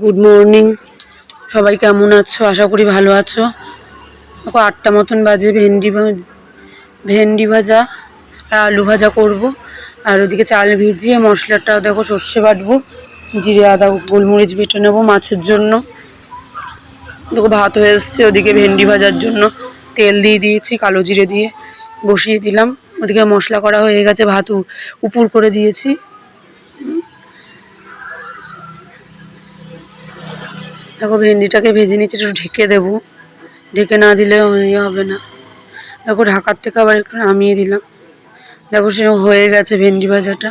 Good morning সবাই কেমন আছো? আশা করি ভালো আছো। দেখো, আটটা মতন বাজে, ভেন্ডি ভেন্ডি ভাজা আর আলু ভাজা করব। আর ওদিকে চাল ভিজিয়ে মশলাটা দেখো, সর্ষে বাটবো, জিরে, আদা, গোলমরিচ বেটে নেব মাছের জন্য। দেখো, ভাত হয়ে এসছে, ওদিকে ভেন্ডি ভাজার জন্য তেল দিয়ে দিয়েছি, কালো জিরে দিয়ে বসিয়ে দিলাম। ওদিকে মশলা করা হয়ে গেছে, ভাত উপুর করে দিয়েছি। দেখো ভেন্ডিটাকে ভেজে নিচ্ছি একটু ঢেকে দেবো। ঢেকে না দিলে ইয়ে হবে না। দেখো ঢাকার থেকে আবার একটু নামিয়ে দিলাম। দেখো সে হয়ে গেছে ভেন্ডি ভাজাটা।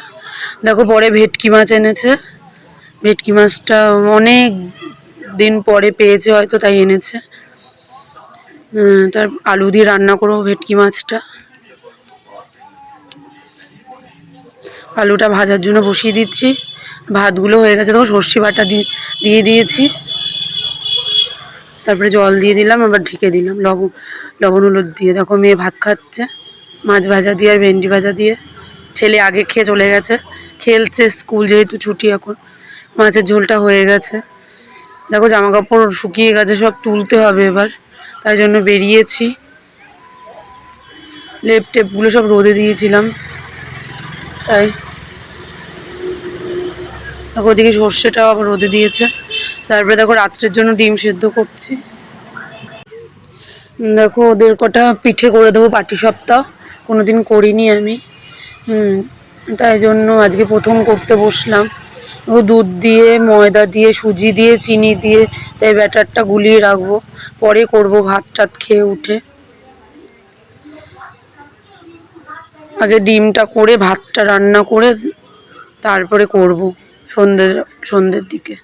দেখো পরে ভেটকি মাছ এনেছে। ভেটকি মাছটা অনেক দিন পরে পেয়েছে হয়তো, তাই এনেছে। তার আলু দিয়ে রান্না করব ভেটকি মাছটা। আলুটা ভাজার জন্য বসিয়ে দিচ্ছি। ভাতগুলো হয়ে গেছে। তখন সর্ষে বাটা দিয়ে দিয়েছি। তারপরে জল দিয়ে দিলাম, আবার ঢেকে দিলাম। লবণ লবণ, হলুদ দিয়ে। দেখো মেয়ে ভাত খাচ্ছে, মাছ ভাজা দিয়ে আর ভেন্ডি ভাজা দিয়ে। ছেলে আগে খেয়ে চলে গেছে, খেলছে স্কুল যেহেতু ছুটি এখন। মাছের ঝোলটা হয়ে গেছে। দেখো জামা কাপড় শুকিয়ে গেছে, সব তুলতে হবে এবার। তাই জন্য বেরিয়েছি। লেপ টেপগুলো সব রোদে দিয়েছিলাম। তাই। দেখো ওদিকে সর্ষেটাও আবার রোদে দিয়েছে। তারপরে দেখো রাত্রের জন্য ডিম সেদ্ধ করছি। দেখো ওদের কটা পিঠে করে দেবো পাটি সপ্তাহ কোনো দিন করিনি আমি। তাই জন্য আজকে প্রথম করতে বসলাম। ও দুধ দিয়ে, ময়দা দিয়ে, সুজি দিয়ে, চিনি দিয়ে, তাই ব্যাটারটা গুলিয়ে রাখব। পরে করব ভাত টাত খেয়ে উঠে। আগে ডিমটা করে, ভাতটা রান্না করে তারপরে করব সন্ধ্যে, সন্ধ্যের দিকে।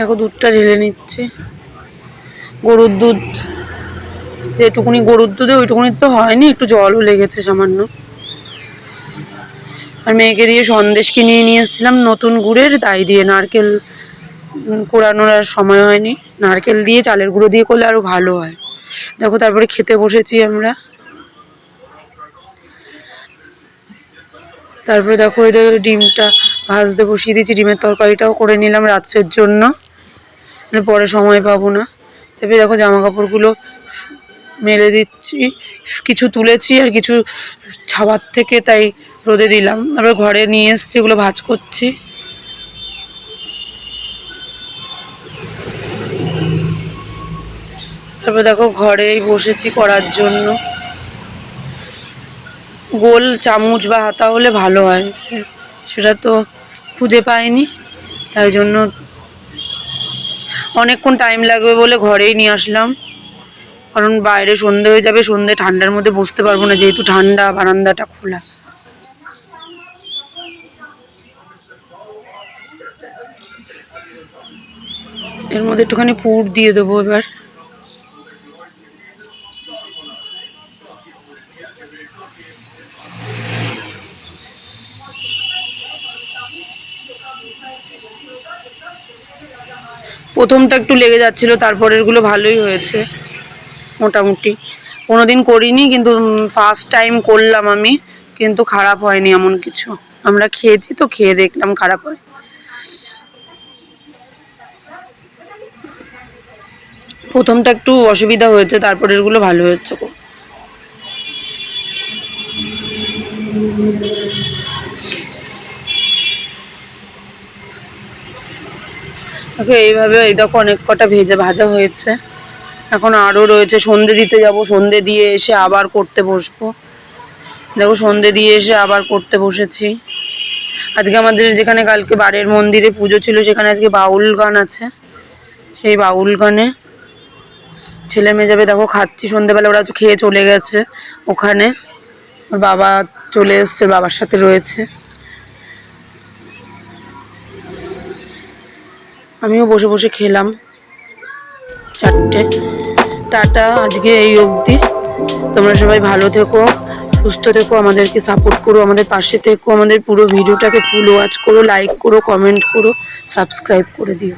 দেখো, দুধটা ঢেলে নিচ্ছে। গরুর দুধ, যেটুকুনি গরুর দুধে ওইটুকুনি তো হয়নি, একটু জলও লেগেছে সামান্য। আর মেয়েকে দিয়ে সন্দেশ কিনিয়ে নিয়ে এসেছিলাম নতুন গুড়ের, তাই দিয়ে নারকেল কোরানোর আর সময় হয়নি। নারকেল দিয়ে, চালের গুঁড়ো দিয়ে করলে আরও ভালো হয়। দেখো, তারপরে খেতে বসেছি আমরা। তারপরে দেখো এদের ডিমটা ভাজতে বসিয়ে দিয়েছি, ডিমের তরকারিটাও করে নিলাম রাত্রের জন্য। পরে সময় পাবো না। তারপরে দেখো জামা কাপড়গুলো মেলে দিচ্ছি, কিছু তুলেছি আর কিছু ছাবার থেকে তাই রোদে দিলাম। তারপরে ঘরে নিয়ে এসছি, এগুলো ভাজ করছি। তারপর দেখো ঘরেই বসেছি করার জন্য। গোল চামচ বা হাতা হলে ভালো হয়, সেটা তো খুঁজে পাইনি, তাই জন্য অনেকক্ষণ টাইম লাগবে বলে ঘরেই নিয়ে আসলাম। কারণ বাইরে সন্ধে হয়ে যাবে, সন্ধে ঠান্ডার মধ্যে বসতে পারব না, যেহেতু ঠান্ডা, বারান্দাটা খোলা। এর মধ্যে একটুখানি পুর দিয়ে দেবো এবার। প্রথমটা একটু লেগে যাচ্ছিল, তারপরেরগুলো ভালোই হয়েছে, মোটামুটি। কোনো দিন করিনি, কিন্তু ফার্স্ট টাইম করলাম আমি, কিন্তু খারাপ হয়নি এমন কিছু। আমরা খেয়েছি তো, খেয়ে দেখলাম খারাপ হয়। প্রথমটা একটু অসুবিধা হয়েছে, তারপরেরগুলো ভালো হয়েছে দেখো এইভাবে এই দেখো অনেক কটা ভেজে ভাজা হয়েছে। এখন আরও রয়েছে সন্ধে দিতে যাব, সন্ধে দিয়ে এসে আবার করতে বসবো। দেখো সন্ধে দিয়ে এসে আবার করতে বসেছি। আজকে আমাদের যেখানে কালকে বাড়ির মন্দিরে পুজো ছিল, সেখানে আজকে বাউল গান আছে। সেই বাউল গানে ছেলে মেয়ে যাবে, দেখো খাচ্ছি সন্ধেবেলা, ওরা তো খেয়ে চলে গেছে ওখানে। ওর বাবা চলে এসছে, বাবার সাথে রয়েছে। আমিও বসে বসে খেলাম। চারটে। টাটা, আজকে এই অবধি। তোমরা সবাই ভালো থেকো, সুস্থ থেকো, আমাদেরকে সাপোর্ট করো, আমাদের পাশে থেকো, আমাদের পুরো ভিডিওটাকে ফুল ওয়াচ করো লাইক করো কমেন্ট করো সাবস্ক্রাইব করে দিও।